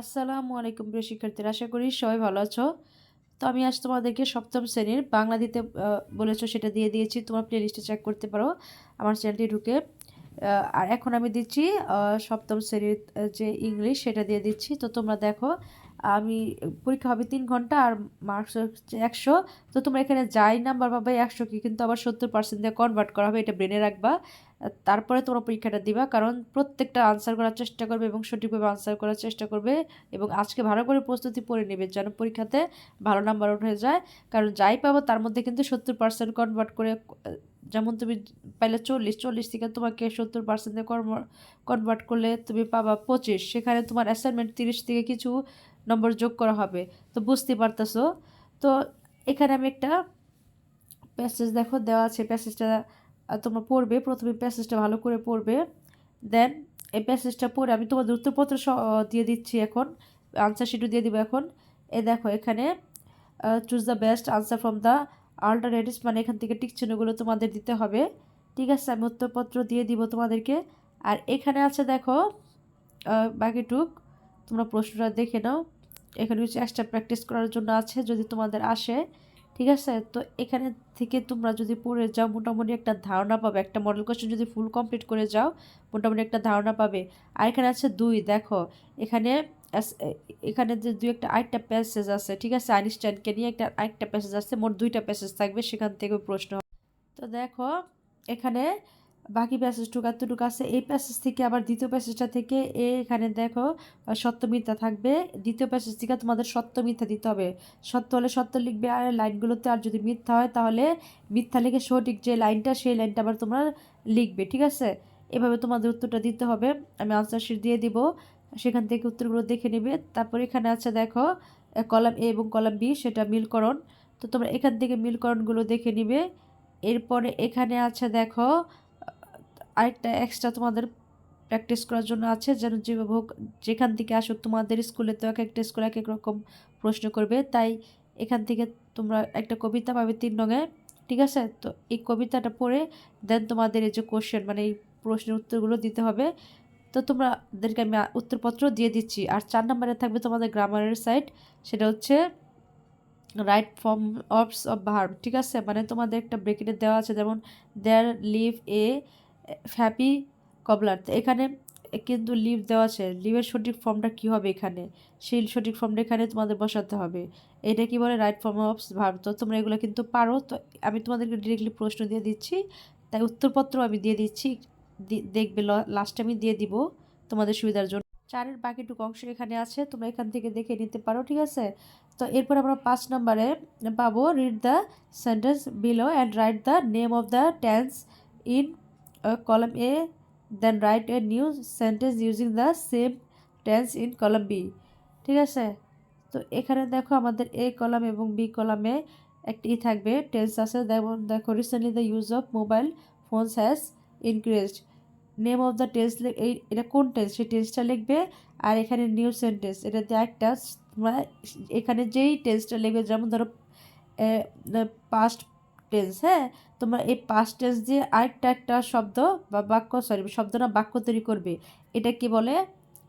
আসসালামু আলাইকুম প্রিয় শিক্ষার্থীরা, আশা করি সবাই ভালো আছো। তো আমি আজ তোমাদেরকে সপ্তম শ্রেণির বাংলা দিতে বলেছ, সেটা দিয়ে দিয়েছি। তোমার প্লেলিস্টে চেক করতে পারো। আমার চ্যানেলটি ঢুকে আর এখন আমি দিচ্ছি সপ্তম শ্রেণির যে ইংলিশ, সেটা দিয়ে দিচ্ছি। তো তোমরা দেখো, আমি, পরীক্ষা হবে তিন ঘণ্টা আর মার্কস হচ্ছে একশো। তো তোমরা এখানে যাই নাম্বার পাবে একশোকে কিন্তু আবার সত্তর পার্সেন্ট দিয়ে কনভার্ট করা হবে, এটা ব্রেনে রাখবা। তারপরে তোমরা পরীক্ষাটা দিবা, কারণ প্রত্যেকটা আনসার করার চেষ্টা করবে এবং সঠিকভাবে আনসার করার চেষ্টা করবে এবং আজকে ভালো করে প্রস্তুতি পড়ে নেবে যেন পরীক্ষাতে ভালো নাম্বার উঠে যায়। কারণ যাই পাবো তার মধ্যে কিন্তু সত্তর পার্সেন্ট কনভার্ট করে, যেমন তুমি পাইলে চল্লিশ চল্লিশ থেকে তোমাকে সত্তর পার্সেন্টে কনভার্ট করলে তুমি পাবা পঁচিশ। সেখানে তোমার অ্যাসাইনমেন্ট তিরিশ থেকে কিছু নম্বর যোগ করা হবে। তো বুঝতে পারতেছো? তো এখানে আমি একটা প্যাসেজ দেখো, দেওয়া আছে প্যাসেজটা তোমরা পড়বে, প্রথমে প্যাসেজটা ভালো করে পড়বে। দেন এই প্যাসেজটা পড়ে আমি তোমাদের উত্তরপত্র দিয়ে দিচ্ছি এখন। আনসার শিটও দিয়ে দিব এখন। এ দেখো এখানে choose the best answer from the alternatives মানে এখান থেকে টিক চিহ্নগুলো তোমাদের দিতে হবে। ঠিক আছে, আমি উত্তরপত্র দিয়ে দিব তোমাদেরকে। আর এখানে আছে দেখো বাকিটুক তোমরা প্রশ্নটা দেখে নাও। এখানে কিছু এক্সট্রা প্র্যাকটিস করার জন্য আছে, যদি তোমাদের আসে। ঠিক আছে? তো এখানে থেকে তোমরা যদি পড়ে যাও, মোটামুটি একটা ধারণা পাবে। একটা মডেল কোশ্চেন যদি ফুল কমপ্লিট করে যাও, মোটামুটি একটা ধারণা পাবে। আর এখানে আছে দুই, দেখো। এখানে এখানে যে দুই একটা, আরেকটা প্যাসেজ আছে, ঠিক আছে? আইনস্টাইনকে নিয়ে একটা, আরেকটা প্যাসেজ আছে, মোট দুইটা প্যাসেজ থাকবে, সেখান থেকে প্রশ্ন তো দেখো, এখানে বাকি প্যাসেজটুকু এতটুকু আছে এই প্যাসেজ থেকে আবার দ্বিতীয় প্যাসেজটা থেকে এখানে দেখো সত্য মিথ্যা থাকবে। দ্বিতীয় প্যাসেজ থেকে তোমাদের সত্য মিথ্যা দিতে হবে। সত্য হলে সত্য লিখবে আর লাইনগুলোতে আর যদি মিথ্যা হয় তাহলে মিথ্যা লিখে সঠিক যে লাইনটা, সেই লাইনটা আবার তোমরা লিখবে, ঠিক আছে? এভাবে তোমাদের উত্তরটা দিতে হবে। আমি আনসার শিট দিয়ে দিব। সেখান থেকে উত্তরগুলো দেখে নেবে। তারপর এখানে আছে দেখো কলাম এ এবং কলাম বি সেটা মিলকরণ। তো তোমরা এখান থেকে মিলকরণগুলো দেখে নিবে। এরপরে এখানে আছে দেখো আরেকটা এক্সট্রা তোমাদের প্র্যাকটিস করার জন্য আছে, যেন যেভাবে হোক যেখান থেকে আসো, তোমাদের স্কুলে তো এক একটা স্কুল এক এক রকম প্রশ্ন করবে। তাই এখান থেকে তোমরা একটা কবিতা পাবে তিন রঙে ঠিক আছে? তো এই কবিতাটা পড়ে দেন তোমাদের এই যে কোশ্চেন মানে এই প্রশ্নের উত্তরগুলো দিতে হবে। তো তোমাদেরকে আমি উত্তরপত্র দিয়ে দিচ্ছি। আর চার নম্বরে থাকবে তোমাদের গ্রামারের সাইড সেটা হচ্ছে right form offs of verb ঠিক আছে? মানে তোমাদের একটা ব্রেকেটে দেওয়া আছে, যেমন দেয়ার লিভ এ হ্যাপি কবলার এখানে কিন্তু লিভ দেওয়া আছে। লিভের সঠিক ফর্মটা কী হবে এখানে? সেই সঠিক ফর্মটা এখানে তোমাদের বসাতে হবে। এটা কি বলে? রাইট ফর্ম অফ ভার্ব তো তোমরা এগুলো কিন্তু পারো। তো আমি তোমাদেরকে ডিরেক্টলি প্রশ্ন দিয়ে দিচ্ছি। তাই উত্তরপত্র আমি দিয়ে দিচ্ছি। দেখবে লাস্টে আমি দিয়ে দিব তোমাদের সুবিধার জন্য। চারের বাকিটুকু অংশ এখানে আছে। তোমরা এখান থেকে দেখে নিতে পারো, ঠিক আছে? তো এরপর আমরা পাঁচ নম্বরে পাবো read the sentence below and write the name of the tense in column A then write a new sentence using the same tense in column B ঠিক আছে? তো এখানে দেখো আমাদের এ কলাম এবং বি কলামে একটি থাকবে টেন্স আছে। যেমন দেখো recently the use of mobile phones has increased name of the tense এই, এটা কোন টেন্স সেই টেন্সটা লিখবে, আর এখানে নিউ সেন্টেন্স এটা দিয়ে একটা, তোমরা এখানে যেই টেন্সটা লিখবে, যেমন ধরো পাস্ট টেন্স হ্যাঁ? তোমরা এই পাস্ট টেন্স দিয়ে আরেকটা একটা শব্দ বা বাক্য সরি শব্দ না বাক্য তৈরি করবে। এটা কি বলে?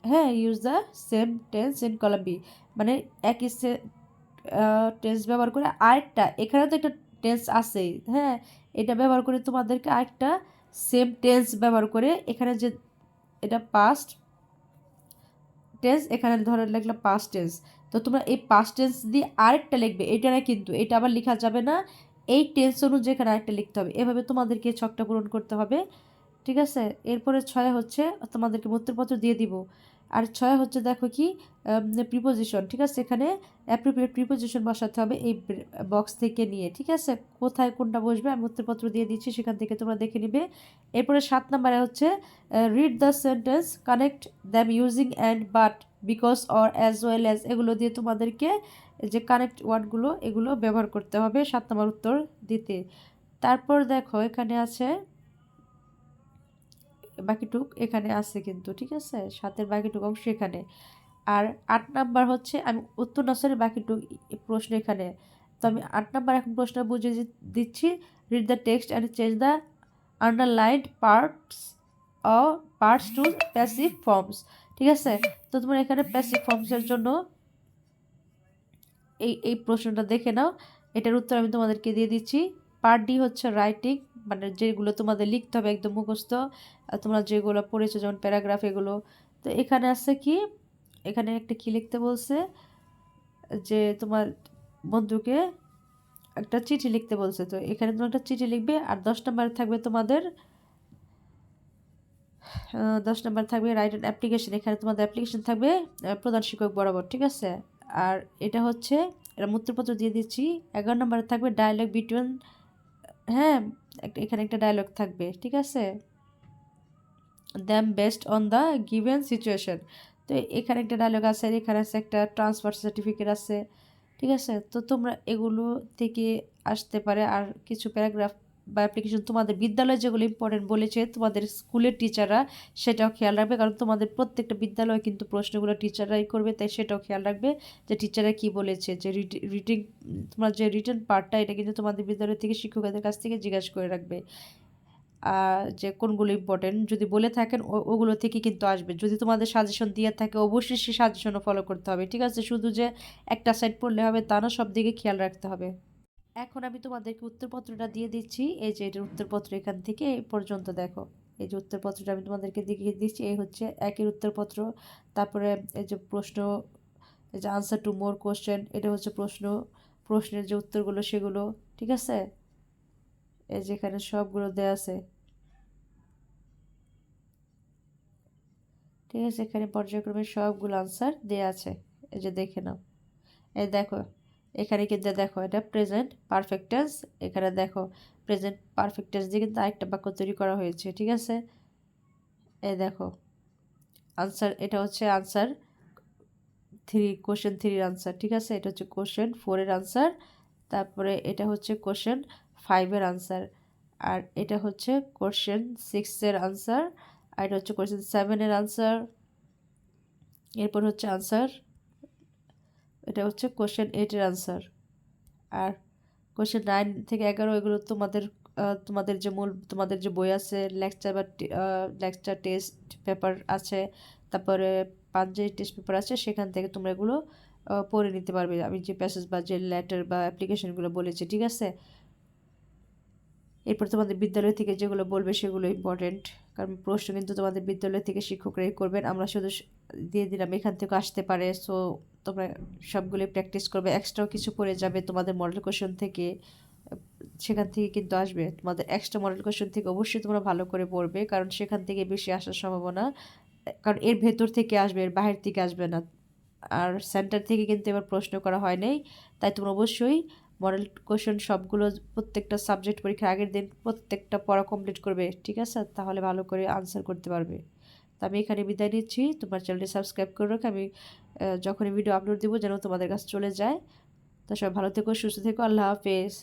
হ্যাঁ use the same tense in column B মানে একই সে টেন্স ব্যবহার করে আরেকটা এখানে তো একটা টেন্স আছেই হ্যাঁ? এটা ব্যবহার করে তোমাদেরকে আরেকটা সেম টেন্স ব্যবহার করে এখানে যে, এটা পাস্ট টেন্স এখানে ধরে লিখলাম পাস্ট টেন্স তো তোমরা এই পাস্ট টেন্স দিয়ে আরেকটা লিখবে। এটা না কিন্তু, এটা আবার লেখা যাবে না। এই টেন্স অনুযায়ী এখানে আরেকটা লিখতে হবে। এভাবে তোমাদেরকে ছকটা পূরণ করতে হবে। ঠিক আছে? এরপরে ছয় হচ্ছে, তোমাদেরকে উত্তরপত্র দিয়ে দিব। আর ছয় হচ্ছে দেখো কি প্রিপোজিশন ঠিক আছে? এখানে অ্যাপ্রোপ্রিয়েট প্রিপোজিশন বসাতে হবে এই বক্স থেকে নিয়ে, ঠিক আছে? কোথায় কোনটা বসবে আমি উত্তরপত্র দিয়ে দিচ্ছি সেখান থেকে তোমরা দেখে নিবে। এরপরে সাত নম্বরে হচ্ছে read the sentence connect them using and but because or as well as এগুলো দিয়ে তোমাদেরকে যে কানেক্ট ওয়ার্ডগুলো এগুলো ব্যবহার করতে হবে সাত নম্বর উত্তর দিতে। তারপর দেখো, এখানে আছে, বাকিটুক এখানে আছে কিন্তু, ঠিক আছে? সাতের বাকিটুক অংশ এখানে। আর আট নাম্বার হচ্ছে, আমি উত্তর নসরের বাকিটুক প্রশ্ন এখানে। তো আমি আট নাম্বার এখন প্রশ্ন বুঝিয়ে দিচ্ছি read the text and change the underlined parts uh parts to passive forms ঠিক আছে? তো তোমার এখানে প্যাসিভ ফর্মসের জন্য এই এই প্রশ্নটা দেখে নাও। এটার উত্তর আমি তোমাদেরকে দিয়ে দিচ্ছি। পার্ট ডি হচ্ছে রাইটিং মানে যেগুলো তোমাদের লিখতে হবে একদম মুখস্থ। তোমরা যেগুলো পড়েছো, যেমন প্যারাগ্রাফ এগুলো। তো এখানে আছে কি? এখানে একটা কি লিখতে বলছে? যে তোমার বন্ধুকে একটা চিঠি লিখতে বলছে। তো এখানে তোমার একটা চিঠি লিখবে, আর দশ নম্বরে থাকবে তোমাদের দশ নম্বর থাকবে রাইট অ্যাপ্লিকেশন এখানে তোমাদের অ্যাপ্লিকেশন থাকবে প্রধান শিক্ষক বরাবর, ঠিক আছে? আর এটা হচ্ছে এটা মূত্রপত্র দিয়ে দিচ্ছি, এগারো নম্বরে থাকবে ডায়লগ বিটুইন হ্যাঁ এখানে একটা ডায়লগ থাকবে, ঠিক আছে? Them best on the given situation তো এখানে একটা ডায়লগ আছে এখানে আছে একটা ট্রান্সফার সার্টিফিকেট আছে, ঠিক আছে? তো তোমরা এগুলো থেকে আসতে পারে, আর কিছু প্যারাগ্রাফ বা অ্যাপ্লিকেশন তোমাদের বিদ্যালয়ে যেগুলো ইম্পর্টেন্ট বলেছে, তোমাদের স্কুলের টিচাররা সেটাও খেয়াল রাখবে। কারণ তোমাদের প্রত্যেকটা বিদ্যালয়ে কিন্তু প্রশ্নগুলো টিচাররাই করবে, তাই সেটাও খেয়াল রাখবে যে টিচাররা কি বলেছে, যে রিটিং তোমার যে রিটার্ন পার্টটা এটা কিন্তু তোমাদের বিদ্যালয় থেকে শিক্ষকদের কাছ থেকে জিজ্ঞাসা করে রাখবে। আর যে কোনগুলো ইম্পর্টেন্ট যদি বলে থাকেন ওগুলো থেকে কিন্তু আসবে। যদি তোমাদের সাজেশন দিয়ে থাকে, অবশ্যই সেই সাজেশনও ফলো করতে হবে, ঠিক আছে? শুধু যে একটা সাইড পড়লে হবে তা না সব দিকে খেয়াল রাখতে হবে। এখন আমি তোমাদেরকে উত্তরপত্রটা দিয়ে দিচ্ছি। এই যে এটার উত্তরপত্র এখান থেকে এই পর্যন্ত দেখো। এই যে উত্তরপত্রটা আমি তোমাদেরকে দেখিয়ে দিচ্ছি, এই হচ্ছে একের উত্তরপত্র। তারপরে এই যে প্রশ্ন, এই যে আনসার টু মোর কোশ্চেন এটা হচ্ছে প্রশ্ন, প্রশ্নের যে উত্তরগুলো সেগুলো, ঠিক আছে? এই যেখানে সবগুলো দেওয়া আছে। ঠিক আছে, এখানে পর্যায়ক্রমে সবগুলো আনসার দেওয়া আছে। এই যে দেখে নাও। এই দেখো এখানে কিন্তু দেখো এটা প্রেজেন্ট পারফেক্টেন্স এখানে দেখো প্রেজেন্ট পারফেক্টেন্স দিয়ে কিন্তু আরেকটা বাক্য তৈরি করা হয়েছে, ঠিক আছে? এ দেখো আনসার এটা হচ্ছে আনসার থ্রি কোশ্চেন থ্রির আনসার ঠিক আছে? এটা হচ্ছে কোশ্চেন ফোরের আনসার তারপরে এটা হচ্ছে কোশ্চেন ফাইভের আনসার আর এটা হচ্ছে কোশ্চেন সিক্সের আনসার আর এটা হচ্ছে কোশ্চেন সেভেনের আনসার এরপর হচ্ছে আনসার এটা হচ্ছে কোশ্চেন এইটের আনসার আর কোশ্চেন নাইন থেকে এগারো এগুলো তোমাদের তোমাদের যে মূল, তোমাদের যে বই আছে লেকচার বা লেকচার টেস্ট পেপার আছে, তারপরে যে টেস্ট পেপার আছে, সেখান থেকে তোমরা এগুলো পড়ে নিতে পারবে। আমি যে প্যাসেজ বা যে লেটার বা অ্যাপ্লিকেশনগুলো বলেছি, ঠিক আছে? এরপর তোমাদের বিদ্যালয় থেকে যেগুলো বলবে সেগুলো ইম্পর্টেন্ট কারণ প্রশ্ন কিন্তু তোমাদের বিদ্যালয় থেকে শিক্ষকরাই করবেন। আমরা শুধু দিয়ে দিলাম, এখান থেকে আসতে পারে। সো তোমরা সবগুলো প্র্যাকটিস করবে। এক্সট্রাও কিছু পড়ে যাবে তোমাদের মডেল কোশ্চেন থেকে। সেখান থেকে কিন্তু আসবে। তোমাদের এক্সট্রা মডেল কোশ্চেন থেকে অবশ্যই তোমরা ভালো করে পড়বে, কারণ সেখান থেকে বেশি আসার সম্ভাবনা। কারণ এর ভেতর থেকে আসবে, এর বাহির থেকে আসবে না। আর সেন্টার থেকে কিন্তু এবার প্রশ্ন করা হয় নাই। তাই তোমরা অবশ্যই মডেল কোয়েশন সবগুলো প্রত্যেকটা সাবজেক্ট পরীক্ষার আগের দিন প্রত্যেকটা পড়া কমপ্লিট করবে, ঠিক আছে? তাহলে ভালো করে আনসার করতে পারবে। তো আমি এখানে বিদায় নিচ্ছি। তোমার চ্যানেলটি সাবস্ক্রাইব করে রাখো। আমি যখনই ভিডিও আপলোড দেবো যেন তোমাদের কাছে চলে যায়। তো সবাই ভালো থেকো, সুস্থ থেকো। আল্লাহ হাফেজ।